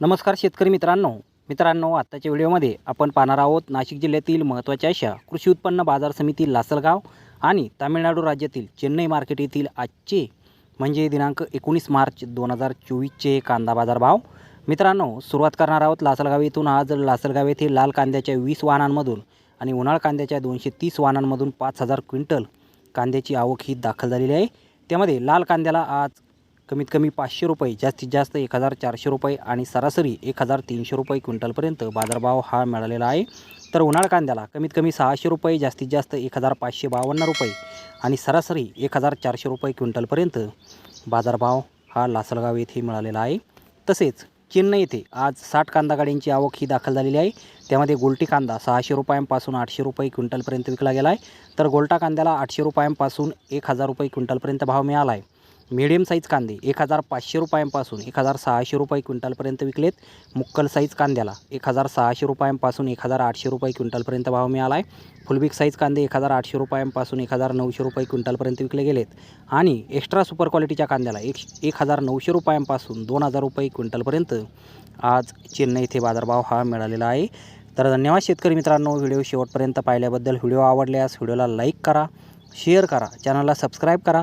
नमस्कार शेतकरी मित्रांनो. मित्रांनो आत्ताच्या व्हिडिओमध्ये आपण पाहणार आहोत नाशिक जिल्ह्यातील महत्त्वाच्या अशा कृषी उत्पन्न बाजार समिती लासलगाव आणि तामिळनाडू राज्यातील चेन्नई मार्केट येथील आजचे म्हणजे दिनांक एकोणीस मार्च दोन हजार चोवीसचे कांदा बाजार भाव मित्रांनो सुरुवात करणार आहोत लासलगाव येथून. आज लासलगाव येथे लाल कांद्याच्या वीस वाहनांमधून आणि उन्हाळ कांद्याच्या दोनशे तीस वाहनांमधून पाच हजार क्विंटल कांद्याची आवक ही दाखल झालेली आहे. त्यामध्ये लाल कांद्याला आज कमीत कमी पाचशे रुपये जास्तीत जास्त एक हजार चारशे रुपये आणि सरासरी एक हजार तीनशे रुपये क्विंटलपर्यंत बाजारभाव हा मिळालेला आहे. तर उन्हाळ कांद्याला कमीत कमी सहाशे रुपये जास्तीत जास्त एक हजार पाचशे बावन्न रुपये आणि सरासरी एक हजार चारशे रुपये क्विंटलपर्यंत बाजारभाव हा लासलगाव येथे मिळालेला आहे. तसेच चेन्नई येथे आज साठ कांदा गाड्यांची आवक ही दाखल झालेली आहे. त्यामध्ये गोलटी कांदा सहाशे रुपयांपासून आठशे रुपये क्विंटलपर्यंत विकला गेला आहे. तर गोलटा कांद्याला आठशे रुपयांपासून एक हजार रुपये क्विंटलपर्यंत भाव मिळाला आहे. मीडियम साईज कांदे एक हजार पाचशे रुपयांपासून एक हजार सहाशे रुपये क्विंटलपर्यंत विकलेत. मुक्कल साईज कांद्याला एक हजार सहाशे रुपयांपासून एक हजार आठशे रुपये क्विंटलपर्यंत भाव मिळाला आहे फुलबिक साईज कांदे एक हजार आठशे रुपयांपासून एक हजार नऊशे रुपये क्विंटलपर्यंत विकले गेलेत. आणि एक्स्ट्रा सुपर क्वालिटीच्या कांद्याला एक एक हजार नऊशे रुपयांपासून दोन हजार रुपये क्विंटलपर्यंत आज चेन्नई येथे बाजारभाव हा मिळालेला आहे. तर धन्यवाद शेतकरी मित्रांनो व्हिडिओ शेवटपर्यंत पाहिल्याबद्दल. व्हिडिओ आवडल्यास व्हिडिओला लाईक करा शेअर करा चॅनलला सबस्क्राईब करा.